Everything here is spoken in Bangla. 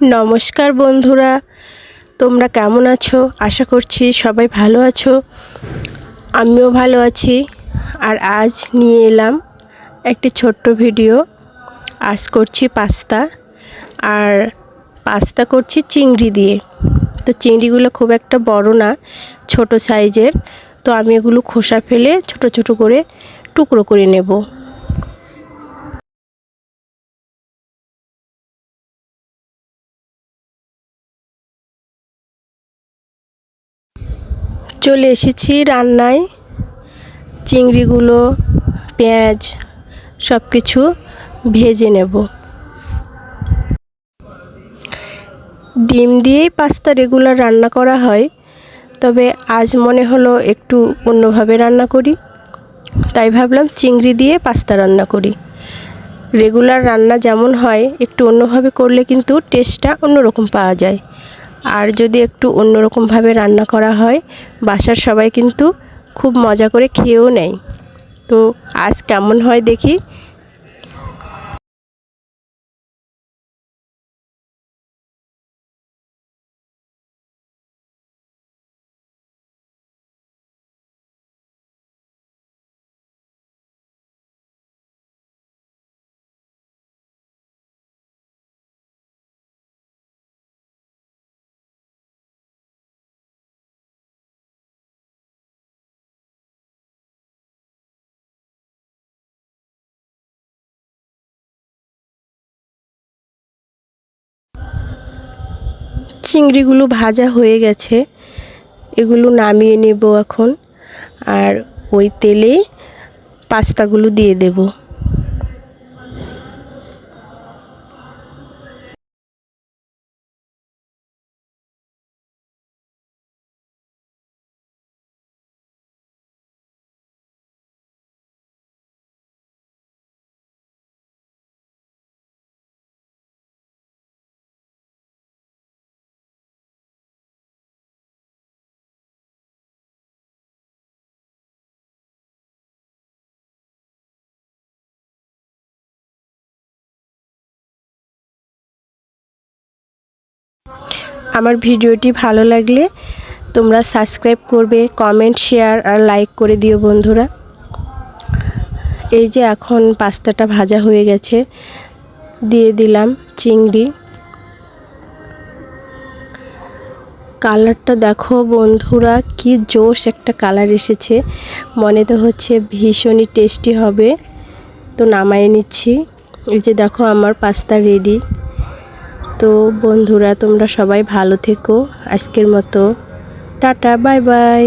নমস্কার বন্ধুরা, তোমরা কেমন আছো? আশা করছি সবাই ভালো আছো। আমিও ভালো আছি। আর আজ নিয়ে এলাম একটি ছোট্ট ভিডিও। আজ করছি পাস্তা। আর পাস্তা করছি চিংড়ি দিয়ে। তো চিংড়িগুলো খুব একটা বড় না, ছোট সাইজের। তো আমি এগুলো খোসা ফেলে ছোট ছোট করে টুকরো করে নেব। চলে এসেছি রান্নায়। চিংড়িগুলো, পেঁয়াজ সব কিছু ভেজে নেব। ডিম দিয়েই পাস্তা রেগুলার রান্না করা হয়, তবে আজ মনে হলো একটু অন্যভাবে রান্না করি। তাই ভাবলাম চিংড়ি দিয়ে পাস্তা রান্না করি। রেগুলার রান্না যেমন হয়, একটু অন্যভাবে করলে কিন্তু টেস্টটা অন্যরকম পাওয়া যায়। আর যদি একটু অন্যরকমভাবে রান্না করা হয়, বাসার সবাই কিন্তু খুব মজা করে খেয়েও নেয়। তো আজ কেমন হয় দেখি। চিংড়িগুলো ভাজা হয়ে গেছে। এগুলো নামিয়ে নেব এখন। আর ওই তেলে পাস্তাগুলো দিয়ে দেব। আমার ভিডিওটি ভালো লাগলে তোমরা সাবস্ক্রাইব করবে কমেন্ট শেয়ার আর লাইক করে দিও বন্ধুরা। এই যে এখন পাস্তাটা ভাজা হয়ে গেছে, দিয়ে দিলাম চিংড়ি। কালারটা দেখো বন্ধুরা, কি জোশ একটা কালার এসেছে। মনে তো হচ্ছে ভীষণই টেস্টি হবে। তো নামাই নিচ্ছি। এই যে দেখো আমার পাস্তা রেডি তো বন্ধুরা তোমরা সবাই ভালো থেকো। আজকের মতো টাটা বাই বাই।